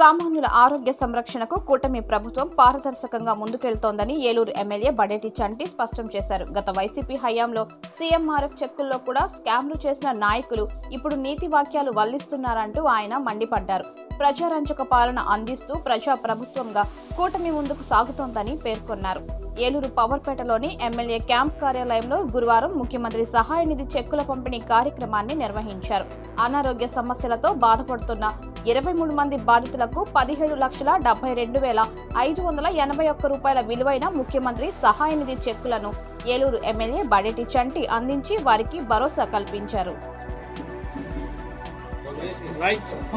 సామాన్యుల ఆరోగ్య సంరక్షణకు కూటమి ప్రభుత్వం పారదర్శకంగా ముందుకెళ్తోందని ఏలూరు ఎమ్మెల్యే బడేటి చంటి స్పష్టం చేశారు. గత వైసీపీ హయాంలో సీఎంఆర్ఎఫ్ చెక్కుల్లో కూడా స్కామ్లు చేసిన నాయకులు ఇప్పుడు నీతి వాక్యాలు వల్లిస్తున్నారంటూ ఆయన మండిపడ్డారు. ప్రజారంజక పాలన అందిస్తూ ప్రజా ప్రభుత్వంగా కూటమి ముందుకు సాగుతోందని పేర్కొన్నారు. ఏలూరు పవర్పేటలోని ఎమ్మెల్యే క్యాంప్ కార్యాలయంలో గురువారం ముఖ్యమంత్రి సహాయ నిధి చెక్కుల పంపిణీ కార్యక్రమాన్ని నిర్వహించారు. అనారోగ్య సమస్యలతో బాధపడుతున్న ఇరవై మూడు మంది బాధితులకు పదిహేడు లక్షల డెబ్బై రెండు వేల ఐదు వందల ఎనభై ఒక్క రూపాయల విలువైన ముఖ్యమంత్రి సహాయ నిధి చెక్కులను ఏలూరు ఎమ్మెల్యే బడేటి చంటి అందించి వారికి భరోసా కల్పించారు.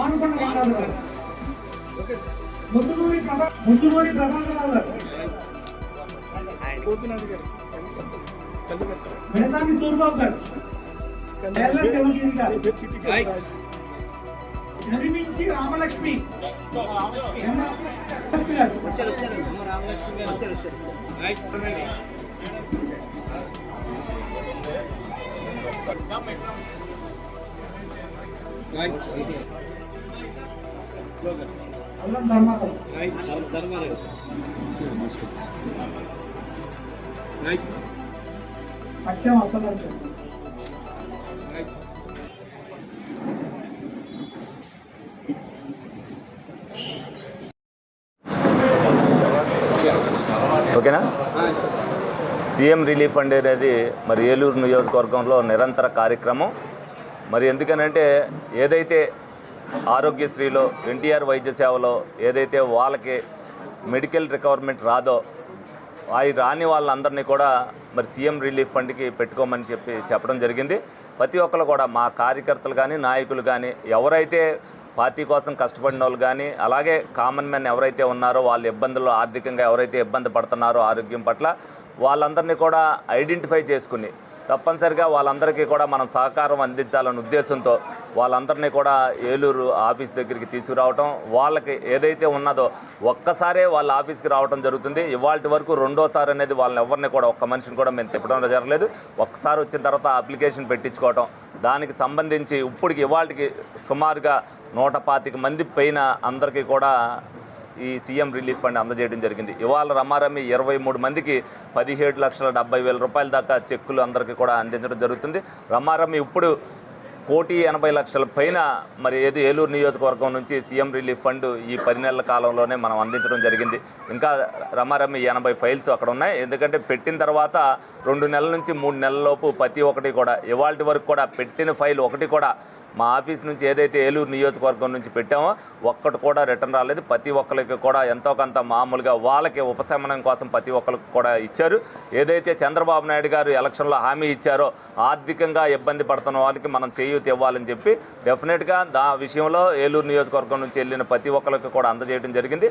ఆనుకున్న ప్రభా ప్రభాకర్ రామలక్ష్మి ఎం రామలక్ష్మి గారు అల్లం ధర్మారావు సత్యం అసలు ఓకేనా? సీఎం రిలీఫ్ ఫండ్ అనేది మరి ఏలూరు నియోజకవర్గంలో నిరంతర కార్యక్రమం. మరి ఎందుకనంటే ఏదైతే ఆరోగ్యశ్రీలో ఎన్టీఆర్ వైద్య సేవలో ఏదైతే వాళ్ళకి మెడికల్ రికవర్మెంట్ రాదో అవి రాని వాళ్ళందరినీ కూడా మరి సీఎం రిలీఫ్ ఫండ్కి పెట్టుకోమని చెప్పి చెప్పడం జరిగింది. ప్రతి ఒక్కరు కూడా మా కార్యకర్తలు కానీ నాయకులు కానీ ఎవరైతే పార్టీ కోసం కష్టపడిన వాళ్ళు కానీ అలాగే కామన్ మ్యాన్ ఎవరైతే ఉన్నారో వాళ్ళ ఇబ్బందుల్లో ఆర్థికంగా ఎవరైతే ఇబ్బంది పడుతున్నారో ఆరోగ్యం పట్ల వాళ్ళందరినీ కూడా ఐడెంటిఫై చేసుకుని తప్పనిసరిగా వాళ్ళందరికీ కూడా మనం సహకారం అందించాలనే ఉద్దేశంతో వాళ్ళందరినీ కూడా ఏలూరు ఆఫీస్ దగ్గరికి తీసుకురావటం వాళ్ళకి ఏదైతే ఉన్నదో ఒక్కసారే వాళ్ళ ఆఫీస్కి రావడం జరుగుతుంది. ఇవాళ వరకు రెండోసారి అనేది వాళ్ళని ఎవరిని కూడా ఒక్క మనిషిని కూడా మేము తిప్పడం జరగలేదు. ఒక్కసారి వచ్చిన తర్వాత అప్లికేషన్ పెట్టించుకోవటం దానికి సంబంధించి ఇప్పటికి ఇవాళకి సుమారుగా నూట పాతిక మంది పైన అందరికీ కూడా ఈ సీఎం రిలీఫ్ ఫండ్ అందజేయడం జరిగింది. ఇవాళ రమారమి ఇరవై మూడు మందికి పదిహేడు లక్షల డెబ్బై వేల రూపాయల దాకా చెక్కులు అందరికీ కూడా అందించడం జరుగుతుంది. రమారమి ఇప్పుడు కోటి ఎనభై లక్షల పైన మరి ఏది ఏలూరు నియోజకవర్గం నుంచి సీఎం రిలీఫ్ ఫండ్ ఈ పది నెలల కాలంలోనే మనం అందించడం జరిగింది. ఇంకా రమారమి ఎనభై ఫైల్స్ అక్కడ ఉన్నాయి. ఎందుకంటే పెట్టిన తర్వాత రెండు నెలల నుంచి మూడు నెలలలోపు ప్రతి ఒక్కటి కూడా ఇవాళ వరకు కూడా పెట్టిన ఫైల్ ఒకటి కూడా మా ఆఫీస్ నుంచి ఏదైతే ఏలూరు నియోజకవర్గం నుంచి పెట్టామో ఒక్కటి కూడా రిటర్న్ రాలేదు. ప్రతి ఒక్కరికి కూడా ఎంతో కొంత మామూలుగా వాళ్ళకి ఉపశమనం కోసం ప్రతి ఒక్కరికి కూడా ఇచ్చారు. ఏదైతే చంద్రబాబు నాయుడు గారు ఎలక్షన్లో హామీ ఇచ్చారో ఆర్థికంగా ఇబ్బంది పడుతున్న వాళ్ళకి మనం విద్యుత్ ఇవ్వాలని చెప్పి డెఫినెట్గా దా విషయంలో ఏలూరు నియోజకవర్గం నుంచి వెళ్ళిన ప్రతి ఒక్కరికి కూడా అందజేయడం జరిగింది.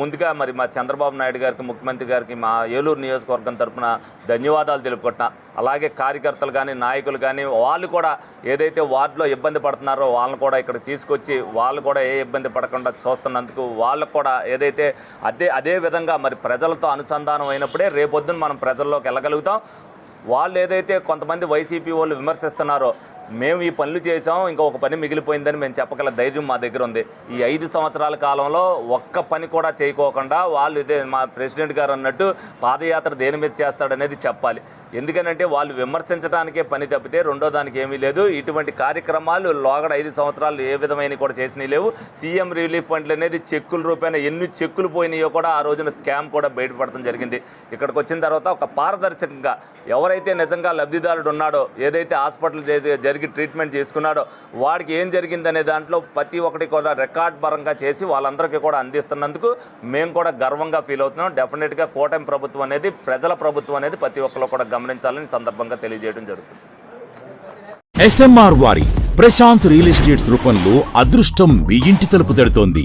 ముందుగా మరి మా చంద్రబాబు నాయుడు గారికి ముఖ్యమంత్రి గారికి మా ఏలూరు నియోజకవర్గం తరపున ధన్యవాదాలు తెలుపుకుంటున్నా. అలాగే కార్యకర్తలు కానీ నాయకులు కానీ వాళ్ళు కూడా ఏదైతే వార్డులో ఇబ్బంది పడుతున్నారో వాళ్ళని కూడా ఇక్కడ తీసుకొచ్చి వాళ్ళు కూడా ఏ ఇబ్బంది పడకుండా చూస్తున్నందుకు వాళ్ళకు కూడా ఏదైతే అదే అదే విధంగా మరి ప్రజలతో అనుసంధానం అయినప్పుడే రేపొద్దున మనం ప్రజల్లోకి వెళ్ళగలుగుతాం. వాళ్ళు ఏదైతే కొంతమంది వైసీపీ వాళ్ళు విమర్శిస్తున్నారో మేము ఈ పనులు చేసాం ఇంకా ఒక పని మిగిలిపోయిందని మేము చెప్పగల ధైర్యం మా దగ్గర ఉంది. ఈ ఐదు సంవత్సరాల కాలంలో ఒక్క పని కూడా చేయకోకుండా వాళ్ళు ఇదే మా ప్రెసిడెంట్ గారు అన్నట్టు పాదయాత్ర దేని మీద చేస్తాడనేది చెప్పాలి. ఎందుకనంటే వాళ్ళు విమర్శించడానికే పని తప్పితే రెండో దానికి ఏమీ లేదు. ఇటువంటి కార్యక్రమాలు లోగడ ఐదు సంవత్సరాలు ఏ విధమైన కూడా చేసినవి లేవు. సీఎం రిలీఫ్ ఫండ్లు అనేది చెక్కుల రూపాయన ఎన్ని చెక్కులు పోయినాయో కూడా ఆ రోజున స్కామ్ కూడా బయటపడటం జరిగింది. ఇక్కడికి వచ్చిన తర్వాత ఒక పారదర్శకంగా ఎవరైతే నిజంగా లబ్ధిదారుడు ఉన్నాడో ఏదైతే హాస్పిటల్ చేసి జరిగి ట్రీట్మెంట్ చేసుకున్నాడో. వాడికి ఏం జరిగిందనే దాంట్లో ప్రతి ఒక్కటి కూడా రికార్డ్ పరంగా చేసి వాళ్ళందరికీ కూడా అందిస్తున్నందుకు మేము కూడా గర్వంగా ఫీల్ అవుతున్నాం. డెఫినెట్గా కూటమి ప్రభుత్వం అనేది ప్రజల ప్రభుత్వం అనేది ప్రతి ఒక్కరు కూడా గమనించాలని సందర్భంగా తెలియజేయడం జరుగుతుంది. ఎస్ఎంఆర్ వారి ప్రశాంత్ రియల్ ఎస్టేట్స్ రూపంలో అదృష్టం మీ ఇంటి తలుపు తెడుతోంది.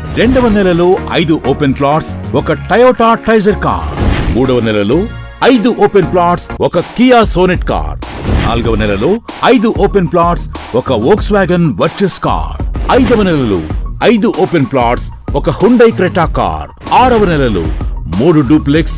రెండవ నెలలో ఐదు ఓపెన్ ప్లాట్స్ ఒక టయోటా ట్రైజర్ కార్. మూడవ నెలలో ఐదు ఓపెన్ ప్లాట్స్ ఒక కియా సోనెట్ కార్. నాలుగవ నెలలో ఐదు ఓపెన్ ప్లాట్స్ ఒక వోక్స్ వ్యాగన్ వర్చెస్ కార్. ఐదవ నెలలో ఐదు ఓపెన్ ప్లాట్స్ ఒక హుండై క్రెటా కార్. ఆరవ నెలలో మూడు duplex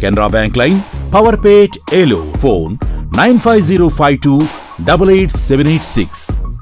Canara bank line Power Pet ఏలో phone nine five zero five two double eight seven eight six